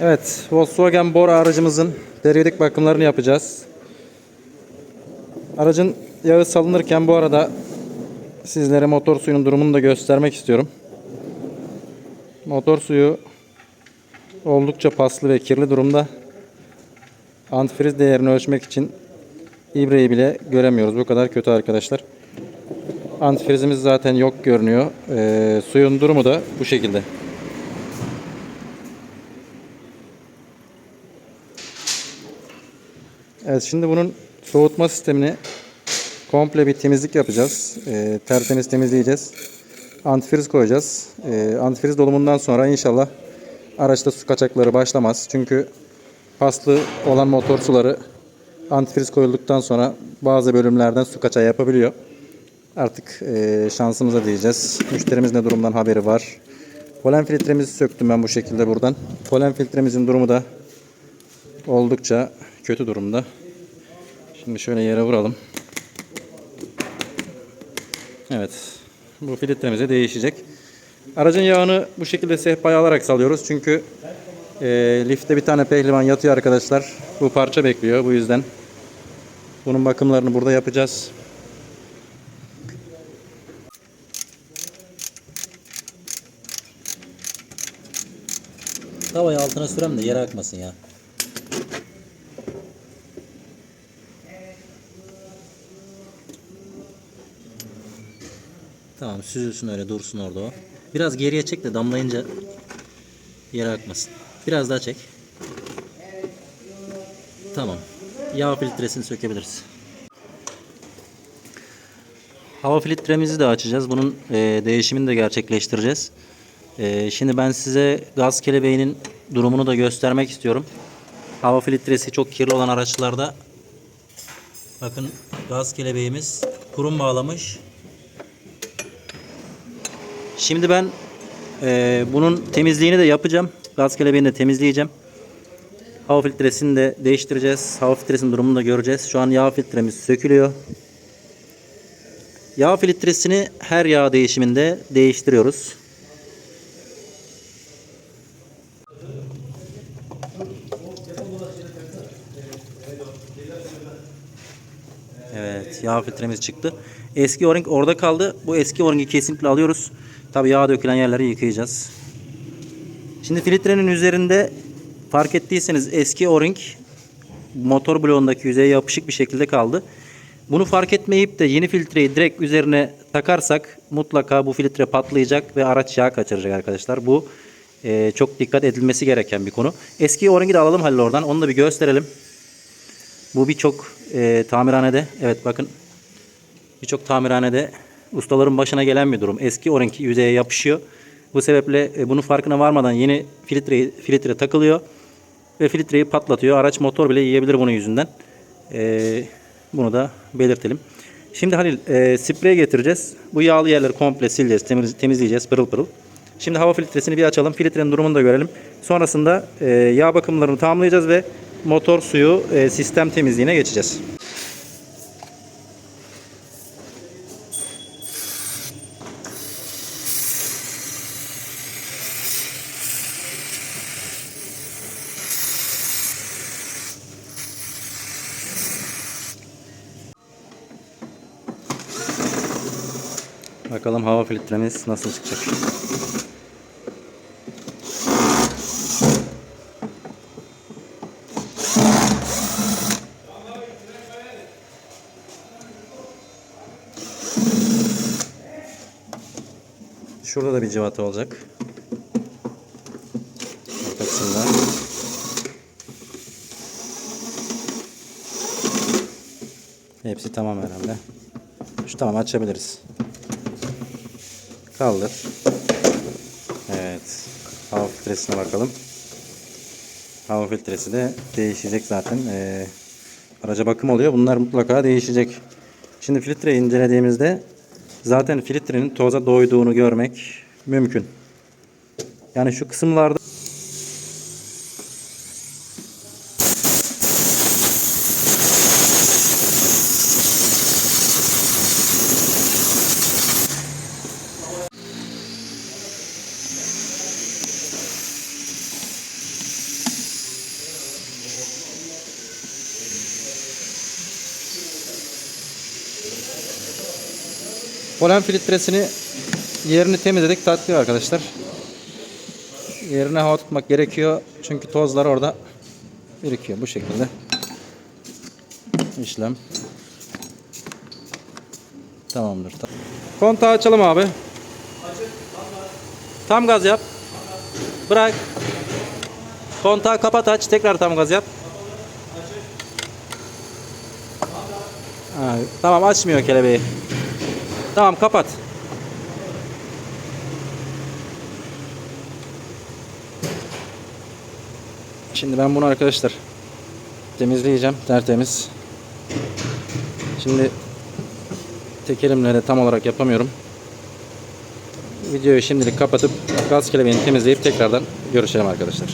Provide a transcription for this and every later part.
Evet, Volkswagen Bora aracımızın periyodik bakımlarını yapacağız. Aracın yağı salınırken bu arada sizlere motor suyunun durumunu da göstermek istiyorum. Motor suyu oldukça paslı ve kirli durumda. Antifriz değerini ölçmek için ibreyi bile göremiyoruz. Bu kadar kötü arkadaşlar. Antifrizimiz zaten yok görünüyor. Ee, suyun durumu da bu şekilde. Evet şimdi bunun soğutma sistemini komple bir temizlik yapacağız. Ee, tertemiz temizleyeceğiz. Antifriz koyacağız. Ee, antifriz dolumundan sonra inşallah araçta su kaçakları başlamaz. Çünkü paslı olan motor suları antifriz koyulduktan sonra bazı bölümlerden su kaçağı yapabiliyor. Artık e, şansımıza diyeceğiz. Müşterimiz ne durumdan haberi var. Polen filtremizi söktüm ben bu şekilde buradan. Polen filtremizin durumu da oldukça kötü durumda. Şimdi şöyle yere vuralım. Evet. Bu filtremize değişecek. Aracın yağını bu şekilde sehpaya alarak salıyoruz. Çünkü e, lifte bir tane pehlivan yatıyor arkadaşlar. Bu parça bekliyor. Bu yüzden bunun bakımlarını burada yapacağız. Tavayı altına sürem de yere akmasın ya. Tamam süzülsün öyle dursun orada o. Biraz geriye çek de damlayınca yere akmasın. Biraz daha çek. Tamam. Yağ filtresini sökebiliriz. Hava filtremizi de açacağız. Bunun e, değişimini de gerçekleştireceğiz. E, şimdi ben size gaz kelebeğinin durumunu da göstermek istiyorum. Hava filtresi çok kirli olan araçlarda bakın gaz kelebeğimiz kurum bağlamış. Şimdi ben e, bunun temizliğini de yapacağım. Gaz kelebeğini de temizleyeceğim. Hava filtresini de değiştireceğiz. Hava filtresinin durumunu da göreceğiz. Şu an yağ filtremiz sökülüyor. Yağ filtresini her yağ değişiminde değiştiriyoruz. Evet, yağ filtremiz çıktı. Eski o-ring orada kaldı. Bu eski o-ringi kesinlikle alıyoruz. Tabii yağ dökülen yerleri yıkayacağız. Şimdi filtrenin üzerinde fark ettiyseniz eski o-ring motor bloğundaki yüzeye yapışık bir şekilde kaldı. Bunu fark etmeyip de yeni filtreyi direkt üzerine takarsak mutlaka bu filtre patlayacak ve araç yağ kaçıracak arkadaşlar. Bu e, çok dikkat edilmesi gereken bir konu. Eski o-ringi de alalım Halil oradan. Onu da bir gösterelim. Bu birçok e, tamirhanede evet bakın birçok tamirhanede ustaların başına gelen bir durum. Eski o-ring yüzeye yapışıyor. Bu sebeple e, bunun farkına varmadan yeni filtre filtre takılıyor ve filtreyi patlatıyor. Araç motor bile yiyebilir bunun yüzünden. E, bunu da belirtelim. Şimdi Halil e, sprey getireceğiz. Bu yağlı yerleri komple sileceğiz, temiz, temizleyeceğiz pırıl pırıl. Şimdi hava filtresini bir açalım. Filtrenin durumunu da görelim. Sonrasında e, yağ bakımlarını tamamlayacağız ve motor suyu e, sistem temizliğine geçeceğiz. Bakalım hava filtremiz nasıl çıkacak. Şurada da bir civata olacak. Arkasında. Hepsi tamam herhalde. Şu tamam açabiliriz. Kaldır. Evet. Hava filtresine bakalım. Hava filtresi de değişecek zaten. Ee, araca bakım oluyor. Bunlar mutlaka değişecek. Şimdi filtreyi incelediğimizde zaten filtrenin toza doyduğunu görmek mümkün. Yani şu kısımlarda Polen filtresini yerini temizledik tatlıyor arkadaşlar. Yerine hava tutmak gerekiyor. Çünkü tozlar orada birikiyor bu şekilde. İşlem. Tamamdır. Kontağı açalım abi. Tam gaz yap. Bırak. Kontağı kapat aç. Tekrar tam gaz yap. Ha, tamam açmıyor kelebeği. Tamam kapat. Şimdi ben bunu arkadaşlar temizleyeceğim tertemiz. Şimdi tek de tam olarak yapamıyorum. Videoyu şimdilik kapatıp gaz kelebeğini temizleyip tekrardan görüşelim arkadaşlar.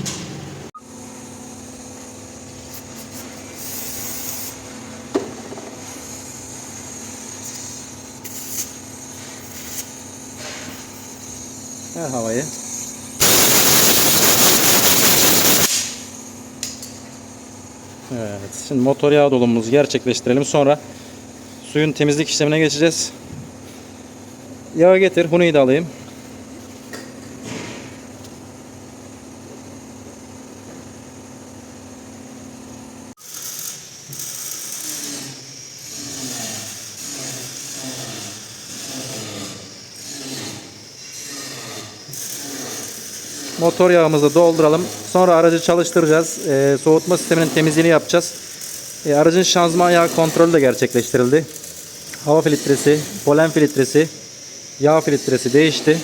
Ver havayı. Evet. Şimdi motor yağı dolumumuzu gerçekleştirelim. Sonra suyun temizlik işlemine geçeceğiz. Yağı getir. Hunu'yu da alayım. Motor yağımızı dolduralım. Sonra aracı çalıştıracağız. Ee, soğutma sisteminin temizliğini yapacağız. Ee, aracın şanzıman yağı kontrolü de gerçekleştirildi. Hava filtresi, polen filtresi, yağ filtresi değişti.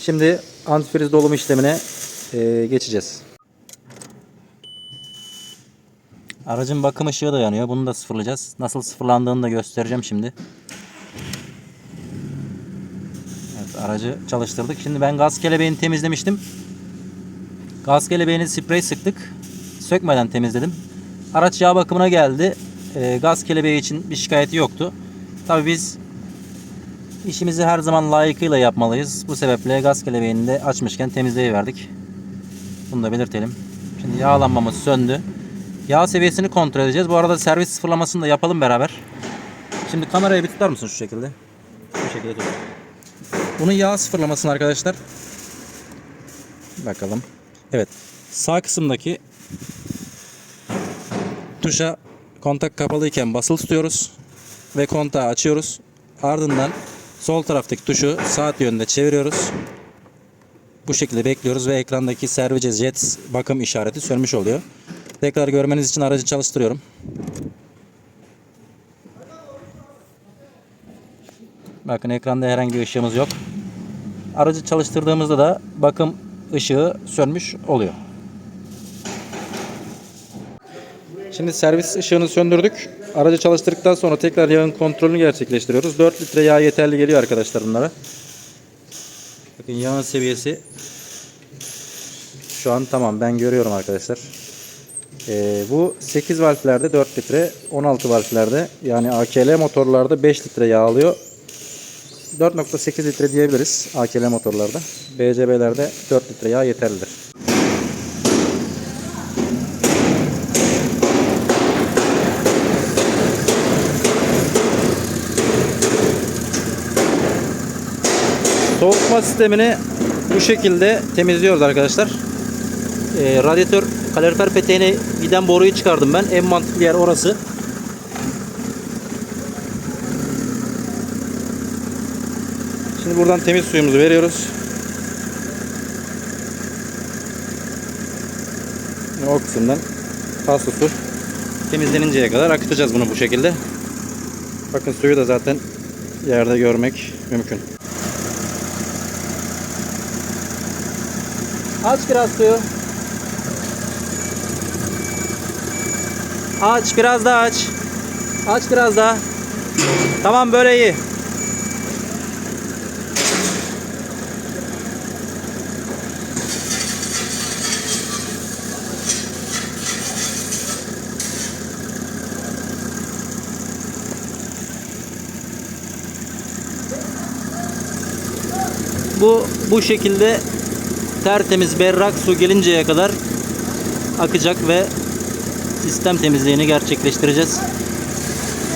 Şimdi antifriz dolum işlemine e, geçeceğiz. Aracın bakım ışığı da yanıyor. Bunu da sıfırlayacağız. Nasıl sıfırlandığını da göstereceğim şimdi. Evet, aracı çalıştırdık. Şimdi ben gaz kelebeğini temizlemiştim. Gaz kelebeğini sprey sıktık. Sökmeden temizledim. Araç yağ bakımına geldi. Ee, gaz kelebeği için bir şikayeti yoktu. Tabii biz işimizi her zaman layıkıyla yapmalıyız. Bu sebeple gaz kelebeğini de açmışken temizleyiverdik. Bunu da belirtelim. Şimdi yağlanmamız söndü. Yağ seviyesini kontrol edeceğiz. Bu arada servis sıfırlamasını da yapalım beraber. Şimdi kamerayı bir tutar mısın şu şekilde? Bu şekilde tut. Bunun yağ sıfırlamasını arkadaşlar. Bakalım. Evet. Sağ kısımdaki tuşa kontak kapalıyken basılı tutuyoruz ve kontağı açıyoruz. Ardından sol taraftaki tuşu saat yönünde çeviriyoruz. Bu şekilde bekliyoruz ve ekrandaki Service Jets bakım işareti sönmüş oluyor. Tekrar görmeniz için aracı çalıştırıyorum. Bakın ekranda herhangi bir ışığımız yok. Aracı çalıştırdığımızda da bakım ışığı sönmüş oluyor. Şimdi servis ışığını söndürdük. Aracı çalıştırdıktan sonra tekrar yağın kontrolünü gerçekleştiriyoruz. 4 litre yağ yeterli geliyor arkadaşlar bunlara. Bakın yağın seviyesi şu an tamam ben görüyorum arkadaşlar. Ee, bu 8 valflerde 4 litre, 16 valflerde yani AKL motorlarda 5 litre yağ alıyor. 4.8 litre diyebiliriz AKL motorlarda. BCB'lerde 4 litre yağ yeterlidir. Soğutma sistemini bu şekilde temizliyoruz arkadaşlar. Ee, radyatör kalorifer peteğine giden boruyu çıkardım ben. En mantıklı yer orası. Şimdi buradan temiz suyumuzu veriyoruz. Ve O kısımdan paslı su temizleninceye kadar akıtacağız bunu bu şekilde. Bakın suyu da zaten yerde görmek mümkün. Aç biraz suyu. Aç biraz daha aç. Aç biraz daha. Tamam böyle iyi. Bu bu şekilde tertemiz berrak su gelinceye kadar akacak ve sistem temizliğini gerçekleştireceğiz.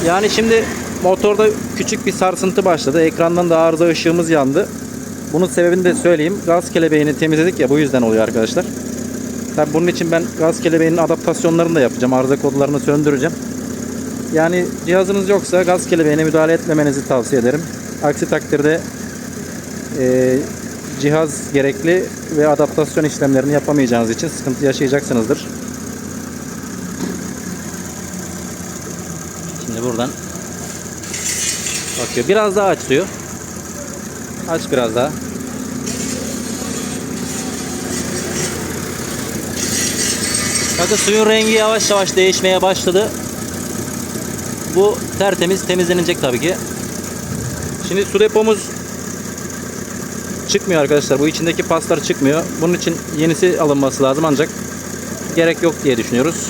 Yani şimdi motorda küçük bir sarsıntı başladı. Ekrandan da arıza ışığımız yandı. Bunun sebebini de söyleyeyim. Gaz kelebeğini temizledik ya bu yüzden oluyor arkadaşlar. Tabi bunun için ben gaz kelebeğinin adaptasyonlarını da yapacağım. Arıza kodlarını söndüreceğim. Yani cihazınız yoksa gaz kelebeğine müdahale etmemenizi tavsiye ederim. Aksi takdirde e, cihaz gerekli ve adaptasyon işlemlerini yapamayacağınız için sıkıntı yaşayacaksınızdır. Şimdi buradan bakıyor. Biraz daha aç suyu. Aç biraz daha. Bakın suyun rengi yavaş yavaş değişmeye başladı. Bu tertemiz temizlenecek tabii ki. Şimdi su depomuz çıkmıyor arkadaşlar. Bu içindeki paslar çıkmıyor. Bunun için yenisi alınması lazım ancak gerek yok diye düşünüyoruz.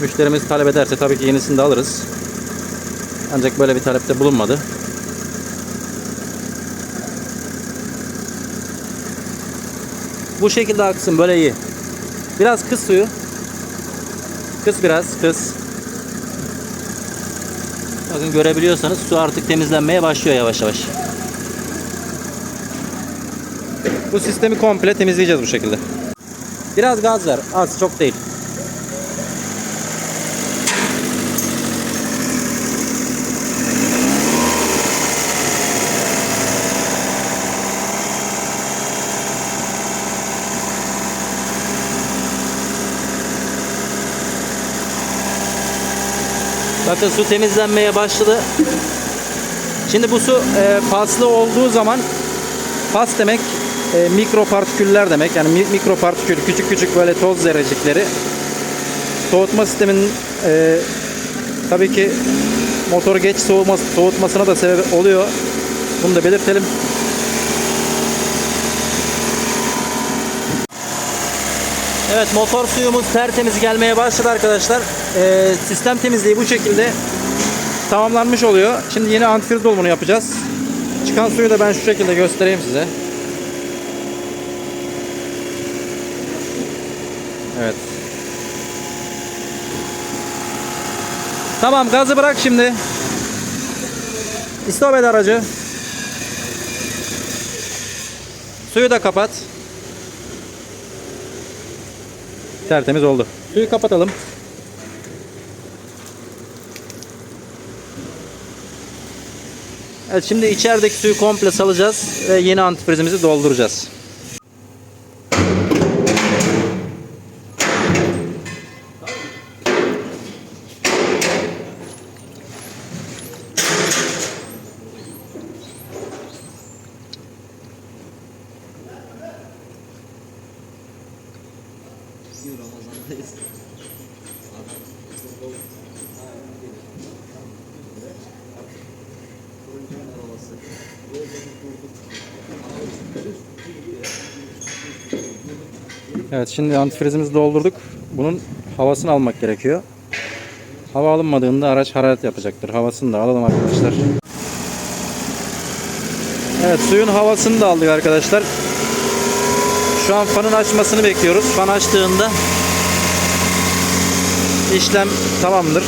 Müşterimiz talep ederse tabii ki yenisini de alırız. Ancak böyle bir talepte bulunmadı. Bu şekilde aksın böyle iyi. Biraz kıs suyu. Kıs biraz kıs. Bakın görebiliyorsanız su artık temizlenmeye başlıyor yavaş yavaş. Bu sistemi komple temizleyeceğiz bu şekilde. Biraz gaz ver. Az çok değil. Bakın su temizlenmeye başladı. Şimdi bu su e, paslı olduğu zaman pas demek e, mikro partiküller demek. Yani mi- mikro partikül küçük küçük böyle toz zerrecikleri. Soğutma sisteminin e, tabii ki motoru geç soğuma, soğutmasına da sebep oluyor. Bunu da belirtelim. Evet motor suyumuz tertemiz gelmeye başladı arkadaşlar. Ee, sistem temizliği bu şekilde tamamlanmış oluyor. Şimdi yeni antifriz dolumunu yapacağız. Çıkan suyu da ben şu şekilde göstereyim size. Evet. Tamam gazı bırak şimdi. İstop et aracı. Suyu da kapat. Tertemiz oldu. Suyu kapatalım. Evet şimdi içerideki suyu komple salacağız ve yeni antifrizimizi dolduracağız. Evet şimdi antifrizimizi doldurduk. Bunun havasını almak gerekiyor. Hava alınmadığında araç hararet yapacaktır. Havasını da alalım arkadaşlar. Evet suyun havasını da aldık arkadaşlar. Şu an fanın açmasını bekliyoruz. Fan açtığında işlem tamamdır.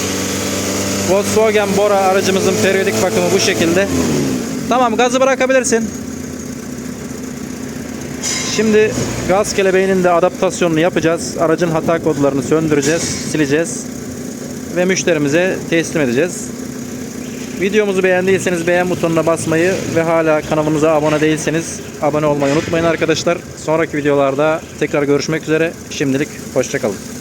Volkswagen Bora aracımızın periyodik bakımı bu şekilde. Tamam gazı bırakabilirsin. Şimdi gaz kelebeğinin de adaptasyonunu yapacağız. Aracın hata kodlarını söndüreceğiz, sileceğiz ve müşterimize teslim edeceğiz. Videomuzu beğendiyseniz beğen butonuna basmayı ve hala kanalımıza abone değilseniz abone olmayı unutmayın arkadaşlar. Sonraki videolarda tekrar görüşmek üzere. Şimdilik hoşçakalın.